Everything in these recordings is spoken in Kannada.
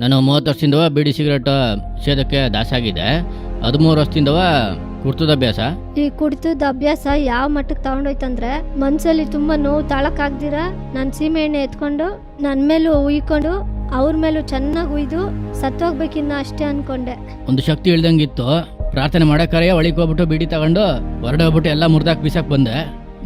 ನಾನು ಮೂವತ್ತು ವರ್ಷದಿಂದ ಬಿಡಿ ಸಿಗರೇಟ್ ಸೇದಕ್ಕೆ ದಾಸಾಗಿದೆ ಹದಿಮೂರು ವರ್ಷದಿಂದವ ಕುಡ್ತದ ಅಭ್ಯಾಸ. ಈ ಕುಡಿತದ ಅಭ್ಯಾಸ ಯಾವ ಮಟ್ಟಕ್ಕೆ ತಗೊಂಡೋಯ್ತಂದ್ರೆ ಮನ್ಸಲ್ಲಿ ತುಂಬಾ ನೋವು ತಾಳಕ್ಕಾಗ್ದಿರ ನಾನು ಸೀಮೆ ಎಣ್ಣೆ ಎತ್ಕೊಂಡು ನನ್ನ ಮೇಲೂ ಉಯ್ಕೊಂಡು ಅವ್ರ ಮೇಲೂ ಚೆನ್ನಾಗಿ ಉಯ್ದು ಸತ್ತೋಗ್ಬೇಕಿನ್ನ ಅಷ್ಟೇ ಅನ್ಕೊಂಡೆ. ಒಂದು ಶಕ್ತಿ ಇಳ್ದಂಗಿತ್ತು. ಪ್ರಾರ್ಥನೆ ಮಾಡಕ್ಕರೆಯ ಒಳಗೆ ಹೋಗ್ಬಿಟ್ಟು ಬಿಡಿ ತಗೊಂಡು ಹೊರಡೋಗ್ಬಿಟ್ಟು ಎಲ್ಲ ಮುರ್ದಾಕ್ ಬಿಸಾಕ್ ಬಂದೆ.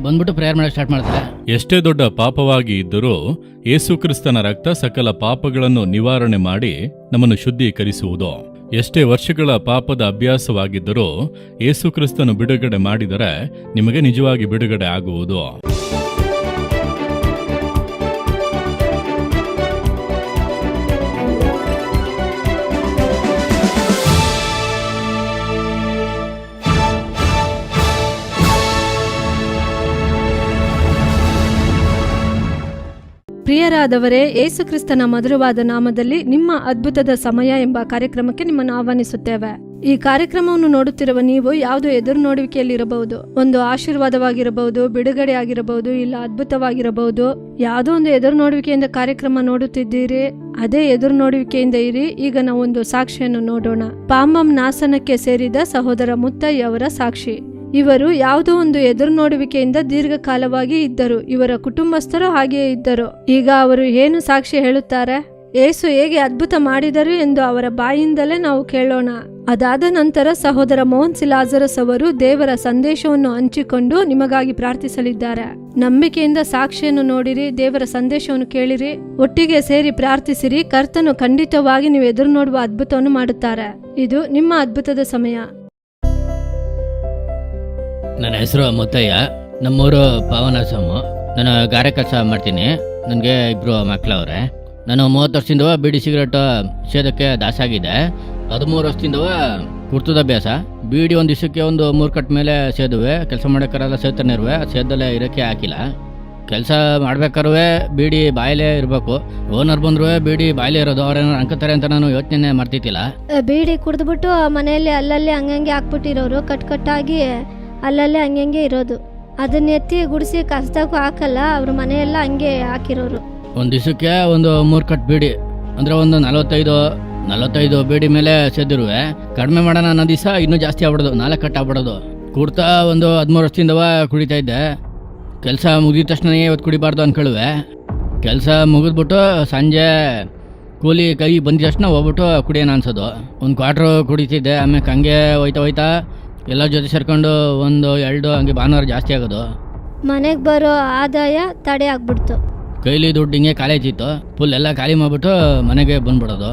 ಬಂದ್ಬಿಟ್ಟು ಪ್ರೇಯರ್ ಮಾಡಕ್ ಸ್ಟಾರ್ಟ್ ಮಾಡ್ತಾರೆ. ಎಷ್ಟೇ ದೊಡ್ಡ ಪಾಪವಾಗಿ ಇದ್ದರೂ ಯೇಸುಕ್ರಿಸ್ತನ ರಕ್ತ ಸಕಲ ಪಾಪಗಳನ್ನು ನಿವಾರಣೆ ಮಾಡಿ ನಮ್ಮನ್ನು ಶುದ್ಧೀಕರಿಸುವುದು. ಎಷ್ಟೇ ವರ್ಷಗಳ ಪಾಪದ ಅಭ್ಯಾಸವಾಗಿದ್ದರೂ ಯೇಸುಕ್ರಿಸ್ತನು ಬಿಡುಗಡೆ ಮಾಡಿದರೆ ನಿಮಗೆ ನಿಜವಾಗಿ ಬಿಡುಗಡೆ ಆಗುವುದು. ಪ್ರಿಯರಾದವರೇ ಯೇಸುಕ್ರಿಸ್ತನ ಮಧುರವಾದ ನಾಮದಲ್ಲಿ ನಿಮ್ಮ ಅದ್ಭುತದ ಸಮಯ ಎಂಬ ಕಾರ್ಯಕ್ರಮಕ್ಕೆ ನಿಮ್ಮನ್ನು ಆಹ್ವಾನಿಸುತ್ತೇವೆ. ಈ ಕಾರ್ಯಕ್ರಮವನ್ನು ನೋಡುತ್ತಿರುವ ನೀವು ಯಾವುದೋ ಎದುರು ನೋಡುವಿಕೆಯಲ್ಲಿರಬಹುದು ಒಂದು ಆಶೀರ್ವಾದವಾಗಿರಬಹುದು ಬಿಡುಗಡೆ ಆಗಿರಬಹುದು ಇಲ್ಲ ಅದ್ಭುತವಾಗಿರಬಹುದು, ಯಾವುದೋ ಒಂದು ಎದುರು ನೋಡುವಿಕೆಯಿಂದ ಕಾರ್ಯಕ್ರಮ ನೋಡುತ್ತಿದ್ದೀರಿ, ಅದೇ ಎದುರು ನೋಡುವಿಕೆಯಿಂದ ಇರಿ, ಈಗ ನಾವು ಒಂದು ಸಾಕ್ಷಿಯನ್ನು ನೋಡೋಣ. ಪಾಂಬಂ ನಾಸನಕ್ಕೆ ಸೇರಿದ ಸಹೋದರ ಮುತ್ತಯ್ಯ ಅವರ ಸಾಕ್ಷಿ. ಇವರು ಯಾವುದೋ ಒಂದು ಎದುರು ನೋಡುವಿಕೆಯಿಂದ ದೀರ್ಘಕಾಲವಾಗಿ ಇದ್ದರು. ಇವರ ಕುಟುಂಬಸ್ಥರು ಹಾಗೆಯೇ ಇದ್ದರು. ಈಗ ಅವರು ಏನು ಸಾಕ್ಷಿ ಹೇಳುತ್ತಾರೆ? ಏಸು ಹೇಗೆ ಅದ್ಭುತ ಮಾಡಿದರು ಎಂದು ಅವರ ಬಾಯಿಂದಲೇ ನಾವು ಕೇಳೋಣ. ಅದಾದ ನಂತರ ಸಹೋದರ ಮೋಹನ್ ಸಿಲಾಜರಸ್ ಅವರು ದೇವರ ಸಂದೇಶವನ್ನು ಹಂಚಿಕೊಂಡು ನಿಮಗಾಗಿ ಪ್ರಾರ್ಥಿಸಲಿದ್ದಾರೆ. ನಂಬಿಕೆಯಿಂದ ಸಾಕ್ಷಿಯನ್ನು ನೋಡಿರಿ, ದೇವರ ಸಂದೇಶವನ್ನು ಕೇಳಿರಿ, ಒಟ್ಟಿಗೆ ಸೇರಿ ಪ್ರಾರ್ಥಿಸಿರಿ, ಕರ್ತನು ಖಂಡಿತವಾಗಿ ನೀವು ಎದುರು ನೋಡುವ ಅದ್ಭುತವನ್ನು ಮಾಡುತ್ತಾರೆ. ಇದು ನಿಮ್ಮ ಅದ್ಭುತದ ಸಮಯ. ನನ್ನ ಹೆಸರು ಮುತ್ತಯ್ಯ. ನಮ್ಮೂರು ಪಾವನಾಸಮು. ನಾನು ಗಾರೆ ಕೆಲಸ ಮಾಡ್ತೀನಿ. ನನಗೆ ಇಬ್ಬರು ಮಕ್ಕಳವ್ರೆ ನಾನು ಮೂವತ್ತು ವರ್ಷದಿಂದ ಬಿಡಿ ಸಿಗರೇಟ್ ಸೇದಕ್ಕೆ ದಾಸಾಗಿದೆ ಹದಿಮೂರು ವರ್ಷದಿಂದ ಕುರ್ತದ ಅಭ್ಯಾಸ. ಬೀಡಿ ಒಂದು ದಿವಸಕ್ಕೆ ಒಂದು ಮೂರು ಕಟ್ ಮೇಲೆ ಸೇದುವೆ. ಕೆಲಸ ಮಾಡೋಕ್ಕಾರೆಲ್ಲ ಸೇತಾನೆ ಇರುವೆ. ಸೇದಲ್ಲೇ ಇರೋಕ್ಕೆ ಹಾಕಿಲ್ಲ. ಕೆಲಸ ಮಾಡ್ಬೇಕಾದ್ರೆ ಬೀಡಿ ಬಾಯಲೇ ಇರಬೇಕು. ಓನರ್ ಬಂದ್ರು ಬೀಡಿ ಬಾಯಲೇ ಇರೋದು. ಅವ್ರೇನಾರು ಅಂಕತಾರೆ ಅಂತ ನಾನು ಯೋಚನೆ ಮಾಡ್ತಿದ್ದಿಲ್ಲ. ಬೀಡಿ ಕುಡಿದ್ಬಿಟ್ಟು ಮನೆಯಲ್ಲಿ ಅಲ್ಲಲ್ಲಿ ಹಂಗಂಗೆ ಹಾಕ್ಬಿಟ್ಟಿರೋರು. ಕಟ್ ಕಟ್ಟಾಗಿ ಅಲ್ಲಲ್ಲೇ ಹಂಗೆ ಇರೋದು. ಅದನ್ನ ಎತ್ತಿ ಗುಡಿಸಿ ಕಸ್ದಾಗೂ ಹಾಕಲ್ಲ, ಅವ್ರ ಮನೆಯೆಲ್ಲ ಹಂಗೆ ಹಾಕಿರೋರು. ಒಂದು ದಿವಸಕ್ಕೆ ಒಂದು ಮೂರು ಕಟ್ ಬೀಡಿ, ಅಂದ್ರೆ ಒಂದು ನಲವತ್ತೈದು ನಲವತ್ತೈದು ಬೀಡಿ ಮೇಲೆ ಸೇದಿರುವೆ. ಕಡಿಮೆ ಮಾಡೋಣ ಅನ್ನೋ ದಿವಸ ಇನ್ನೂ ಜಾಸ್ತಿ ಆಗ್ಬಿಡೋದು, ನಾಲ್ಕು ಕಟ್ ಆಗ್ಬಿಡೋದು. ಕುಡ್ತಾ ಒಂದು ಹದಿಮೂರು ವರ್ಷದಿಂದವ ಕುಡಿತಾ ಇದ್ದೆ. ಕೆಲಸ ಮುಗಿದ ತಕ್ಷಣನೇ ಇವತ್ತು ಕುಡಿಬಾರ್ದು ಅನ್ಕೊಳ್ಳುವೆ ಕೆಲಸ ಮುಗಿದ್ಬಿಟ್ಟು ಸಂಜೆ ಕೂಲಿ ಕೈ ಬಂದ ತಕ್ಷಣ ಹೋಗ್ಬಿಟ್ಟು ಕುಡಿಯೋಣ ಅನ್ಸೋದು. ಒಂದು ಕ್ವಾಟ್ರು ಕುಡಿತಿದ್ದೆ, ಆಮೇಲೆ ಹಂಗೆ ಹೋಯ್ತಾ ಹೋಯ್ತಾ ಎಲ್ಲ ಜೊತೆ ಸೇರ್ಕೊಂಡು ಒಂದು ಎರಡು ಹಂಗೆ ಭಾನುವಾರ ಜಾಸ್ತಿ ಆಗೋದು. ಮನೆಗೆ ಬರೋ ಆದಾಯ ತಡೆ ಆಗ್ಬಿಡ್ತು. ಕೈಲಿ ದುಡ್ಡು ಹಿಂಗೆ ಖಾಲಿ ಆಯ್ತಿತ್ತು ಫುಲ್ ಎಲ್ಲ ಖಾಲಿ ಮಾಡ್ಬಿಟ್ಟು ಮನೆಗೆ ಬಂದ್ಬಿಡೋದು.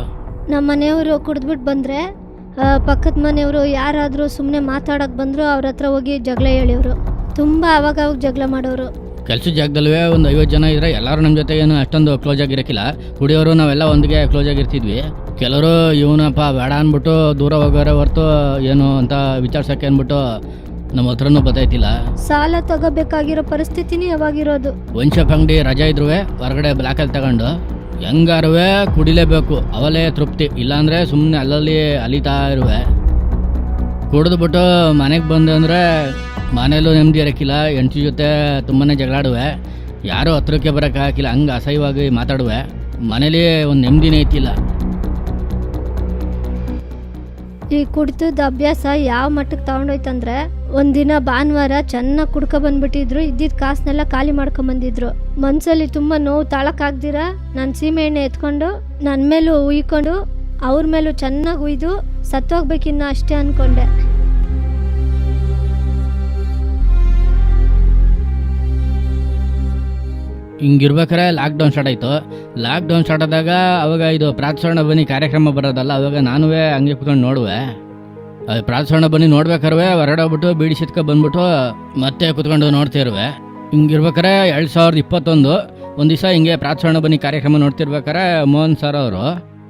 ನಮ್ಮ ಮನೆಯವರು ಕುಡಿದ್ಬಿಟ್ಟು ಬಂದರೆ ಪಕ್ಕದ ಮನೆಯವರು ಯಾರಾದರೂ ಸುಮ್ಮನೆ ಮಾತಾಡೋಕೆ ಬಂದರು ಅವ್ರ ಹತ್ರ ಹೋಗಿ ಜಗಳ ಹೇಳಿದ್ರು ತುಂಬ ಅವಾಗ ಅವಾಗ ಜಗಳ ಮಾಡೋರು. ಕೆಲಸದ ಜಾಗದಲ್ಲೇ ಒಂದು ಐವತ್ತು ಜನ ಇದ್ರೆ ಎಲ್ಲರೂ ನಮ್ಮ ಜೊತೆ ಏನು ಅಷ್ಟೊಂದು ಕ್ಲೋಸ್ ಆಗಿರಕ್ಕಿಲ್ಲ ಕುಡಿಯೋರು ನಾವೆಲ್ಲ ಒಂದಿಗೆ ಕ್ಲೋಸ್ ಆಗಿರ್ತಿದ್ವಿ. ಕೆಲವರು ಇವನಪ್ಪ ಬೇಡ ಅಂದ್ಬಿಟ್ಟು ದೂರ ಹೋಗೋರೆ ಹೊರ್ತು ಏನು ಅಂತ ವಿಚಾರ್ಸಕ್ಕೆ ಅಂದ್ಬಿಟ್ಟು ನಮ್ಮ ಹತ್ರನೂ ಗೊತ್ತಾಯ್ತಿಲ್ಲ ಸಾಲ ತಗೋಬೇಕಾಗಿರೋ ಪರಿಸ್ಥಿತಿನೇ ಯಾವಾಗಿರೋದು? ವಂಶಪ್ ಶಾಪ್ ಅಂಗಡಿ ರಜಾ ಇದ್ರು ಹೊರಗಡೆ ಬ್ಲ್ಯಾಕಲ್ಲಿ ತಗೊಂಡು. ಹೆಂಗಾರುವೆ ಕುಡಿಲೇಬೇಕು ಅವಲೇ ತೃಪ್ತಿ. ಇಲ್ಲಾಂದ್ರೆ ಸುಮ್ಮನೆ ಅಲ್ಲಲ್ಲಿ ಅಲಿತಾ ಇರುವೆ. ಕುಡಿದ್ಬಿಟ್ಟು ಮನೆಗೆ ಬಂದೆ ಅಂದರೆ ಮನೇಲೂ ನೆಮ್ಮದಿ ಇರೋಕ್ಕಿಲ್ಲ, ಹೆಂಡತಿ ಜೊತೆ ತುಂಬಾ ಜಗಳಾಡುವೆ. ಯಾರೂ ಹತ್ರಕ್ಕೆ ಬರೋಕ್ಕಾಗಿಲ್ಲ ಹಂಗೆ ಅಸಹ್ಯವಾಗಿ ಮಾತಾಡುವೆ. ಮನೇಲಿ ಒಂದು ನೆಮ್ಮದಿನೇ ಐತಿಲ್ಲ ಈ ಕುಡ್ತದ ಅಭ್ಯಾಸ ಯಾವ ಮಟ್ಟಕ್ಕೆ ತಗೊಂಡೋಯ್ತಂದ್ರೆ ಒಂದಿನ ಭಾನುವಾರ ಚೆನ್ನಾಗಿ ಕುಡ್ಕೊ ಬಂದ್ಬಿಟ್ಟಿದ್ರು ಇದ್ದಿದ್ದ ಕಾಸನ್ನೆಲ್ಲ ಖಾಲಿ ಮಾಡ್ಕೊಂಬಂದಿದ್ರು ಮನಸ್ಸಲ್ಲಿ ತುಂಬ ನೋವು ತಾಳಕ್ಕಾಗ್ದಿರ? ನಾನು ಸೀಮೆ ಎಣ್ಣೆ ಎತ್ಕೊಂಡು ನನ್ನ ಮೇಲೂ ಉಯ್ಕೊಂಡು, ಅವ್ರ ಮೇಲೂ ಚೆನ್ನಾಗಿ ಉಯ್ದು, ಸತ್ತೋಗ್ಬೇಕಿನ್ನ ಅಷ್ಟೇ ಅನ್ಕೊಂಡೆ. ಹಿಂಗಿರ್ಬೇಕಾರೆ ಲಾಕ್ಡೌನ್ ಸ್ಟಾರ್ಟ್ ಆಯಿತು. ಲಾಕ್ಡೌನ್ ಸ್ಟಾರ್ಟ್ ಆದಾಗ ಅವಾಗ ಇದು ಪ್ರಾತ್ಸರಣ ಬನ್ನಿ ಕಾರ್ಯಕ್ರಮ ಬರೋದಲ್ಲ, ಅವಾಗ ನಾನು ಹಂಗೆ ಕುತ್ಕೊಂಡು ನೋಡುವೆ. ಅದು ಪ್ರಾತ್ಸರಣ ಬನ್ನಿ ನೋಡ್ಬೇಕಾರೆ ಹೊರಡೋಗ್ಬಿಟ್ಟು ಬೀಡಿ ಸಿತ್ಕೊ ಬಂದ್ಬಿಟ್ಟು ಮತ್ತೆ ಕುತ್ಕೊಂಡು ನೋಡ್ತಿರುವೆ. ಹಿಂಗಿರ್ಬೇಕಾರೆ ಎರಡು ಸಾವಿರದ ಇಪ್ಪತ್ತೊಂದು, ಒಂದು ದಿವಸ ಹಿಂಗೆ ಪ್ರಾತ್ಸರಣ ಬನ್ನಿ ಕಾರ್ಯಕ್ರಮ ನೋಡ್ತಿರ್ಬೇಕಾರೆ ಮೋಹನ್ ಸರ್ ಅವರು,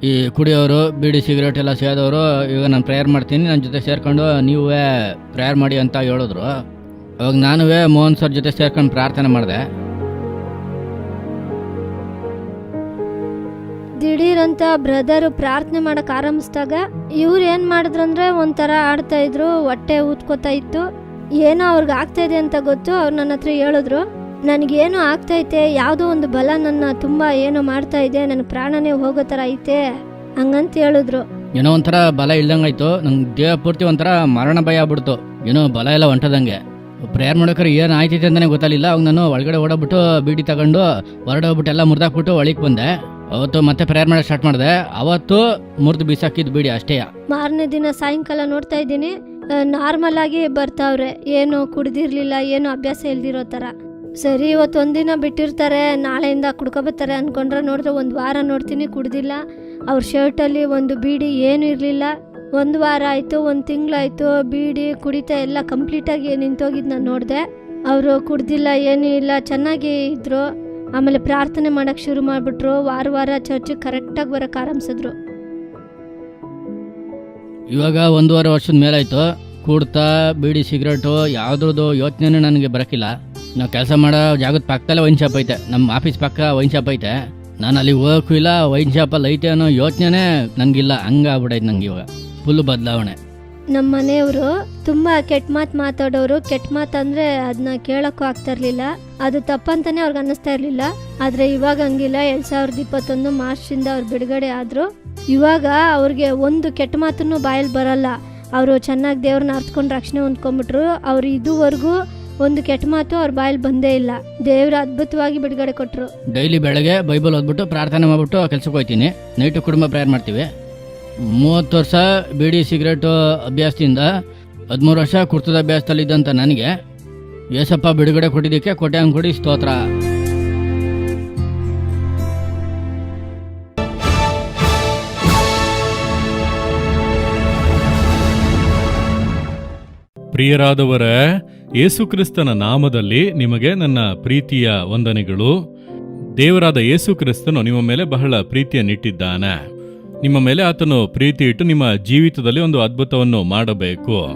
ಈ ಕುಡಿಯೋರು, ಬೀಡಿ ಸಿಗರೇಟ್ ಎಲ್ಲ ಸೇದವರು ಈಗ ನಾನು ಪ್ರೇಯರ್ ಮಾಡ್ತೀನಿ ನನ್ನ ಜೊತೆ ಸೇರ್ಕೊಂಡು ನೀವೇ ಪ್ರೇಯರ್ ಮಾಡಿ ಅಂತ ಹೇಳಿದ್ರು. ಅವಾಗ ನಾನುವೇ ಮೋಹನ್ ಸರ್ ಜೊತೆ ಸೇರ್ಕೊಂಡು ಪ್ರಾರ್ಥನೆ ಮಾಡಿದೆ. ದಿಢೀರಂತ ಬ್ರದರು ಪ್ರಾರ್ಥನೆ ಮಾಡಕ್ ಆರಂಭಿಸಿದಾಗ ಇವ್ರು ಏನ್ ಮಾಡಿದ್ರಂದ್ರೆ ಒಂಥರ ಆಡ್ತಾ ಇದ್ರು, ಹೊಟ್ಟೆ ಊದ್ಕೋತಾ ಇತ್ತು. ಏನೋ ಅವ್ರಿಗೆ ಆಗ್ತಾ ಇದೆ ಅಂತ ಗೊತ್ತು, ಅವ್ರು ನನ್ನ ಹತ್ರ ಹೇಳಿದ್ರು. ನನಗೇನೋ ಆಗ್ತೈತೆ ಯಾವುದೋ ಒಂದು ಬಲ ನನ್ನ ತುಂಬ ಏನೋ ಮಾಡ್ತಾ ಇದೆ, ನನ್ನ ಪ್ರಾಣನೇ ಹೋಗೋ ಥರ ಐತೆ, ಹಂಗಂತ ಹೇಳಿದ್ರು. ಏನೋ ಒಂಥರ ಬಲ ಇಲ್ದಂಗಾಯ್ತು. ನಂಗೆ ದೇಹ ಪೂರ್ತಿ ಒಂಥರ ಮರಣ ಭಯ ಆಗ್ಬಿಡ್ತು. ಏನೋ ಬಲ ಎಲ್ಲ ಹೊಂಟದಂಗೆ. ಪ್ರೇಯರ್ ಮಾಡೋಕ್ರೆ ಏನು ಆಯ್ತೈತೆ ಅಂತಲೇ ಗೊತ್ತಾಗಲಿಲ್ಲ. ಅವಾಗ ನಾನು ಒಳಗಡೆ ಓಡೋಗ್ಬಿಟ್ಟು ಬೀಡಿ ತಗೊಂಡು ಹೊರಡೋಗ್ಬಿಟ್ಟು ಎಲ್ಲ ಮುರಿದಾಕ್ಬಿಟ್ಟು ಒಳಗೆ ಬಂದೆ. ಅವತ್ತು ಮತ್ತೆ ಪ್ರೇಯರ್ ಮಾಡೋಕೆ ಸ್ಟಾರ್ಟ್ ಮಾಡಿದೆ. ಅವತ್ತು ಮುರಿದು ಬಿಸಾಕಿದ್ದು ಬೀಡಿ ಅಷ್ಟೇ. ಮಾರನೇ ದಿನ ಸಾಯಂಕಾಲ ನೋಡ್ತಾ ಇದ್ದೀನಿ. ನಾರ್ಮಲ್ ಆಗಿ ಬರ್ತಾವ್ರೆ. ಏನು ಕುಡ್ದಿರ್ಲಿಲ್ಲ, ಏನು ಅಭ್ಯಾಸ ಇಲ್ದಿರೋ ಥರ ಸರಿ, ಇವತ್ತು ಒಂದಿನ ಬಿಟ್ಟಿರ್ತಾರೆ. ನಾಳೆಯಿಂದ ಕುಡ್ಕೊಬತ್ತಾರೆ ಅನ್ಕೊಂಡ್ರೆ ನೋಡಿದ್ರೆ ಒಂದು ವಾರ ನೋಡ್ತೀನಿ, ಕುಡ್ದಿಲ್ಲ. ಅವ್ರ ಶರ್ಟಲ್ಲಿ ಒಂದು ಬೀಡಿ ಏನು ಇರಲಿಲ್ಲ. ಒಂದು ವಾರ ಆಯಿತು, ಒಂದು ತಿಂಗಳಾಯಿತು, ಬೀಡಿ ಕುಡಿತ ಎಲ್ಲ ಕಂಪ್ಲೀಟಾಗಿ ನಿಂತೋಗಿದ್ದು ನಾನು ನೋಡಿದೆ. ಅವರು ಕುಡ್ದಿಲ್ಲ, ಏನೂ ಇಲ್ಲ, ಚೆನ್ನಾಗಿ ಇದ್ರು. ಆಮೇಲೆ ಪ್ರಾರ್ಥನೆ ಮಾಡೋಕ್ಕೆ ಶುರು ಮಾಡಿಬಿಟ್ರು. ವಾರ ವಾರ ಚರ್ಚಿಗೆ ಕರೆಕ್ಟಾಗಿ ಬರೋಕ್ಕೆ ಆರಂಭಿಸಿದ್ರು ಇವಾಗ ಒಂದೂವರೆ ವರ್ಷದ ಮೇಲಾಯಿತು. ಕುಡ್ತಾ ಬೀಡಿ, ಸಿಗರೇಟು, ಯಾವುದ್ರದ್ದು ಯೋಚನೆ ನನಗೆ ಬರೋಕ್ಕಿಲ್ಲ ನಾವು ಕೆಲಸ ಮಾಡೋ ಜಾಗದ ಪಕ್ಕದಲ್ಲೇ ವೈನ್ ಶಾಪ್ ಐತೆ. ನಮ್ಮ ಆಫೀಸ್ ಪಕ್ಕ ವೈನ್ ಶಾಪ್ ಐತೆ. ನಾನು ಅಲ್ಲಿ ಹೋಗೋಕ್ಕೂ ಇಲ್ಲ, ವೈನ್ ಶಾಪಲ್ಲಿ ಐತೆ ಅನ್ನೋ ಯೋಚನೆ ನನಗಿಲ್ಲ. ಹಂಗಾಗ್ಬಿಡೈತೆ ನಂಗೆ ಇವಾಗ. ಫುಲ್ ಬದಲಾವಣೆ. ನಮ್ಮ ಮನೆಯವರು ತುಂಬಾ ಕೆಟ್ಟ ಮಾತು ಮಾತಾಡೋರು. ಕೆಟ್ಟ ಮಾತು ಅಂದ್ರೆ ಅದನ್ನ ಕೇಳಕ್ಕೂ ಆಗ್ತಾ ಇರ್ಲಿಲ್ಲ. ಅದು ತಪ್ಪಂತಾನೆ ಅವ್ರಿಗೆ ಅನ್ನಿಸ್ತಾ ಇರ್ಲಿಲ್ಲ. ಆದ್ರೆ ಇವಾಗ ಹಂಗಿಲ್ಲ. ಎರಡ್ ಸಾವಿರದ ಇಪ್ಪತ್ತೊಂದು ಮಾರ್ಚಿಂದ ಅವ್ರು ಬಿಡುಗಡೆ ಆದ್ರು. ಇವಾಗ ಅವ್ರಿಗೆ ಒಂದು ಕೆಟ್ಟ ಮಾತನ್ನು ಬಾಯಲ್ಲಿ ಬರಲ್ಲ. ಅವರು ಚೆನ್ನಾಗಿ ದೇವ್ರನ್ನ ಅರ್ಥಕೊಂಡು ರಕ್ಷಣೆ ಹೊಂದ್ಕೊಂಡ್ಬಿಟ್ರು ಅವ್ರು ಇದುವರೆಗೂ ಒಂದು ಕೆಟ್ಟ ಮಾತು ಅವ್ರ ಬಾಯಲ್ಲಿ ಬಂದೇ ಇಲ್ಲ. ದೇವ್ರ ಅದ್ಭುತವಾಗಿ ಬಿಡುಗಡೆ ಕೊಟ್ರು. ಡೈಲಿ ಬೆಳಗ್ಗೆ ಬೈಬಲ್ ಓದ್ಬಿಟ್ಟು ಪ್ರಾರ್ಥನೆ ಮಾಡ್ಬಿಟ್ಟು ಕೆಲ್ಸಕ್ಕೆ ಹೋಗ್ತೀನಿ ನೈಟು ಕುಟುಂಬ ಪ್ರೇಯರ್ ಮಾಡ್ತೀವಿ. ಮೂವತ್ತು ವರ್ಷ ಬೀಡಿ ಸಿಗರೇಟು ಅಭ್ಯಾಸದಿಂದ, ಹದಿಮೂರು ವರ್ಷ ಕುರ್ತದ ಅಭ್ಯಾಸದಲ್ಲಿದ್ದಂಥ ನನಗೆ, ಯೇಸಪ್ಪ ಬಿಡುಗಡೆ ಕೊಟ್ಟಿದ್ದಕ್ಕೆ ಕೊಟ್ಟೆ ಕೊಡಿ ಸ್ತೋತ್ರ. ಪ್ರಿಯರಾದವರೇ, ಯೇಸುಕ್ರಿಸ್ತನ ನಾಮದಲ್ಲಿ ನಿಮಗೆ ನನ್ನ ಪ್ರೀತಿಯ ವಂದನೆಗಳು. ದೇವರಾದ ಯೇಸುಕ್ರಿಸ್ತನು ನಿಮ್ಮ ಮೇಲೆ ಬಹಳ ಪ್ರೀತಿಯನ್ನಿಟ್ಟಿದ್ದಾನೆ. ನಿಮ್ಮ ಮೇಲೆ ಆತನು ಪ್ರೀತಿ ಇಟ್ಟು ನಿಮ್ಮ ಜೀವಿತದಲ್ಲಿ ಒಂದು ಅದ್ಭುತವನ್ನು ಮಾಡಬೇಕು.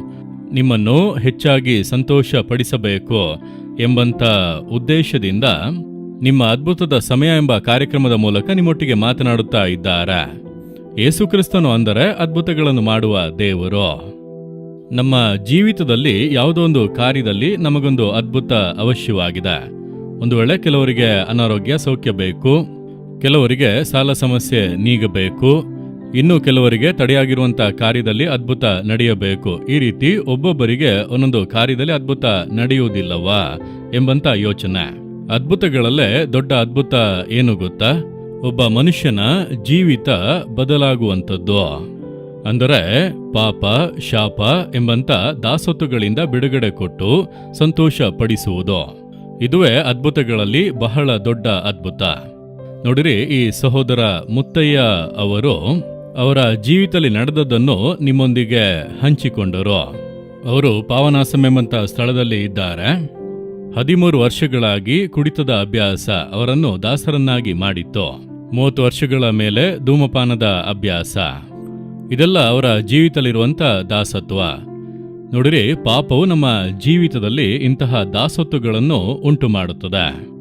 ನಿಮ್ಮನ್ನು ಹೆಚ್ಚಾಗಿ ಸಂತೋಷ ಪಡಿಸಬೇಕು ಎಂಬಂತ ಉದ್ದೇಶದಿಂದ ನಿಮ್ಮ ಅದ್ಭುತದ ಸಮಯ ಎಂಬ ಕಾರ್ಯಕ್ರಮದ ಮೂಲಕ ನಿಮ್ಮೊಟ್ಟಿಗೆ ಮಾತನಾಡುತ್ತಾ ಇದ್ದಾರೆ. ಯೇಸುಕ್ರಿಸ್ತನು ಅಂದರೆ ಅದ್ಭುತಗಳನ್ನು ಮಾಡುವ ದೇವರು. ನಮ್ಮ ಜೀವಿತದಲ್ಲಿ ಯಾವುದೋ ಒಂದು ಕಾರ್ಯದಲ್ಲಿ ನಮಗೊಂದು ಅದ್ಭುತ ಅವಶ್ಯವಾಗಿದೆ. ಒಂದು ವೇಳೆ ಕೆಲವರಿಗೆ ಅನಾರೋಗ್ಯ ಸೌಖ್ಯ ಬೇಕು ಕೆಲವರಿಗೆ ಸಾಲ ಸಮಸ್ಯೆ ನೀಗಬೇಕು ಇನ್ನು ಕೆಲವರಿಗೆ ತಡೆಯಾಗಿರುವಂತಹ ಕಾರ್ಯದಲ್ಲಿ ಅದ್ಭುತ ನಡೆಯಬೇಕು. ಈ ರೀತಿ ಒಬ್ಬೊಬ್ಬರಿಗೆ ಒಂದೊಂದು ಕಾರ್ಯದಲ್ಲಿ ಅದ್ಭುತ ನಡೆಯುವುದಿಲ್ಲವಾ ಎಂಬಂತ ಯೋಚನೆ. ಅದ್ಭುತಗಳಲ್ಲೇ ದೊಡ್ಡ ಅದ್ಭುತ ಏನು ಗೊತ್ತಾ? ಒಬ್ಬ ಮನುಷ್ಯನ ಜೀವಿತ ಬದಲಾಗುವಂಥದ್ದು. ಅಂದರೆ ಪಾಪ, ಶಾಪ ಎಂಬಂತ ದಾಸತ್ತುಗಳಿಂದ ಬಿಡುಗಡೆ ಕೊಟ್ಟು ಸಂತೋಷ ಪಡಿಸುವುದು. ಇದುವೇ ಅದ್ಭುತಗಳಲ್ಲಿ ಬಹಳ ದೊಡ್ಡ ಅದ್ಭುತ. ನೋಡಿರಿ ಈ ಸಹೋದರ ಮುತ್ತಯ್ಯ ಅವರು ಅವರ ಜೀವಿತದಲ್ಲಿ ನಡೆದದ್ದನ್ನು ನಿಮ್ಮೊಂದಿಗೆ ಹಂಚಿಕೊಂಡರು. ಅವರು ಪಾವನಾಸಂ ಎಂಬಂತ ಸ್ಥಳದಲ್ಲಿ ಇದ್ದಾರೆ. ಹದಿಮೂರು ವರ್ಷಗಳಾಗಿ ಕುಡಿತದ ಅಭ್ಯಾಸ ಅವರನ್ನು ದಾಸರನ್ನಾಗಿ ಮಾಡಿತ್ತು. ಮೂವತ್ತು ವರ್ಷಗಳ ಮೇಲೆ ಧೂಮಪಾನದ ಅಭ್ಯಾಸ. ಇದೆಲ್ಲ ಅವರ ಜೀವಿತದಲ್ಲಿರುವಂಥ ದಾಸತ್ವ. ನೋಡಿರಿ, ಪಾಪವು ನಮ್ಮ ಜೀವಿತದಲ್ಲಿ ಇಂತಹ ದಾಸತ್ವಗಳನ್ನು ಉಂಟು ಮಾಡುತ್ತದೆ